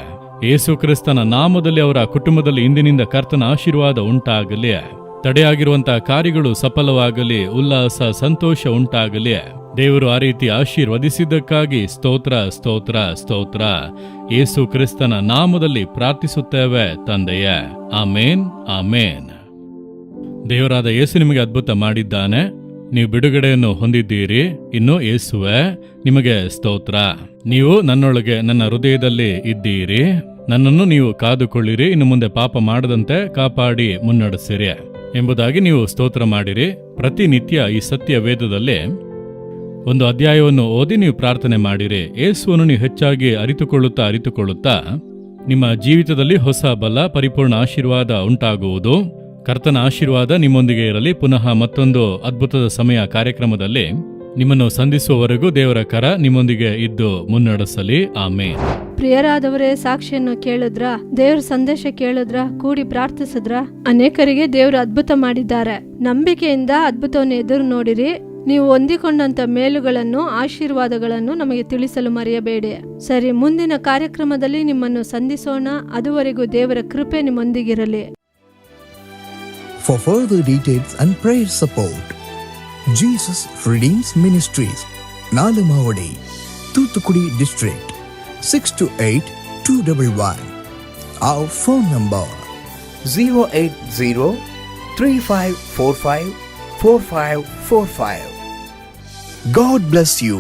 ಯೇಸು ಕ್ರಿಸ್ತನ ನಾಮದಲ್ಲಿ ಅವರ ಕುಟುಂಬದಲ್ಲಿ ಇಂದಿನಿಂದ ಕರ್ತನ ಆಶೀರ್ವಾದ ಉಂಟಾಗಲಿ. ತಡೆಯಾಗಿರುವಂತಹ ಕಾರ್ಯಗಳು ಸಫಲವಾಗಲಿ, ಉಲ್ಲಾಸ, ಸಂತೋಷ ಉಂಟಾಗಲಿ. ದೇವರು ಆ ರೀತಿ ಆಶೀರ್ವದಿಸಿದ್ದಕ್ಕಾಗಿ ಸ್ತೋತ್ರ ಸ್ತೋತ್ರ ಸ್ತೋತ್ರ. ಯೇಸು ಕ್ರಿಸ್ತನ ನಾಮದಲ್ಲಿ ಪ್ರಾರ್ಥಿಸುತ್ತೇವೆ ತಂದೆಯ. ಆಮೇನ್ ಆಮೇನ್. ದೇವರಾದ ಯೇಸು ನಿಮಗೆ ಅದ್ಭುತ ಮಾಡಿದ್ದಾನೆ. ನೀವು ಬಿಡುಗಡೆಯನ್ನು ಹೊಂದಿದ್ದೀರಿ. ಇನ್ನು ಯೇಸುವೆ ನಿಮಗೆ ಸ್ತೋತ್ರ. ನೀವು ನನ್ನೊಳಗೆ, ನನ್ನ ಹೃದಯದಲ್ಲಿ ಇದ್ದೀರಿ. ನನ್ನನ್ನು ನೀವು ಕಾದುಕೊಳ್ಳಿರಿ. ಇನ್ನು ಮುಂದೆ ಪಾಪ ಮಾಡದಂತೆ ಕಾಪಾಡಿ ಮುನ್ನಡೆಸಿರಿ. ಎಂಬುದಾಗಿ ನೀವು ಸ್ತೋತ್ರ ಮಾಡಿರಿ. ಪ್ರತಿನಿತ್ಯ ಈ ಸತ್ಯ ವೇದದಲ್ಲೇ ಒಂದು ಅಧ್ಯಾಯವನ್ನು ಓದಿ ನೀವು ಪ್ರಾರ್ಥನೆ ಮಾಡಿರಿ. ಏಸುವನ್ನು ನೀವು ಹೆಚ್ಚಾಗಿ ಅರಿತುಕೊಳ್ಳುತ್ತಾ ಅರಿತುಕೊಳ್ಳುತ್ತಾ ನಿಮ್ಮ ಜೀವಿತದಲ್ಲಿ ಹೊಸ ಬಲ, ಪರಿಪೂರ್ಣ ಆಶೀರ್ವಾದ ಉಂಟಾಗುವುದು. ಕರ್ತನ ಆಶೀರ್ವಾದ ನಿಮ್ಮೊಂದಿಗೆ ಇರಲಿ. ಪುನಃ ಮತ್ತೊಂದು ಅದ್ಭುತದ ಸಮಯ ಕಾರ್ಯಕ್ರಮದಲ್ಲಿ ನಿಮ್ಮನ್ನು ಸಂಧಿಸುವವರೆಗೂ ದೇವರ ಕರ ನಿಮ್ಮೊಂದಿಗೆ ಇದ್ದು ಮುನ್ನಡೆಸಲಿ. ಆಮೇ ಪ್ರಿಯರಾದವರೇ ಸಾಕ್ಷಿಯನ್ನು ಕೇಳಿದ್ರ? ದೇವ್ರ ಸಂದೇಶ ಕೇಳಿದ್ರ? ಕೂಡಿ ಪ್ರಾರ್ಥಿಸಿದ್ರ? ಅನೇಕರಿಗೆ ದೇವ್ರು ಅದ್ಭುತ ಮಾಡಿದ್ದಾರೆ. ನಂಬಿಕೆಯಿಂದ ಅದ್ಭುತವನ್ನು ಎದುರು ನೋಡಿರಿ. ನೀವು ಹೊಂದಿಕೊಂಡಂತ ಮೇಲುಗಳನ್ನು ಆಶೀರ್ವಾದಗಳನ್ನು ನಮಗೆ ತಿಳಿಸಲು ಮರೆಯಬೇಡಿ. ಸರಿ ಮುಂದಿನ ಕಾರ್ಯಕ್ರಮದಲ್ಲಿ ನಿಮ್ಮನ್ನು ಸಂಧಿಸೋಣ. ಅದುವರೆಗೂ ದೇವರ ಕೃಪೆ ನಿಮ್ಮೊಂದಿಗಿರಲಿ. For further details and prayer support, Jesus redeems ministries நாலு Mavadi Thoothukudi district six two eight two double one our phone number zero eight zero three five four five four five four five God bless you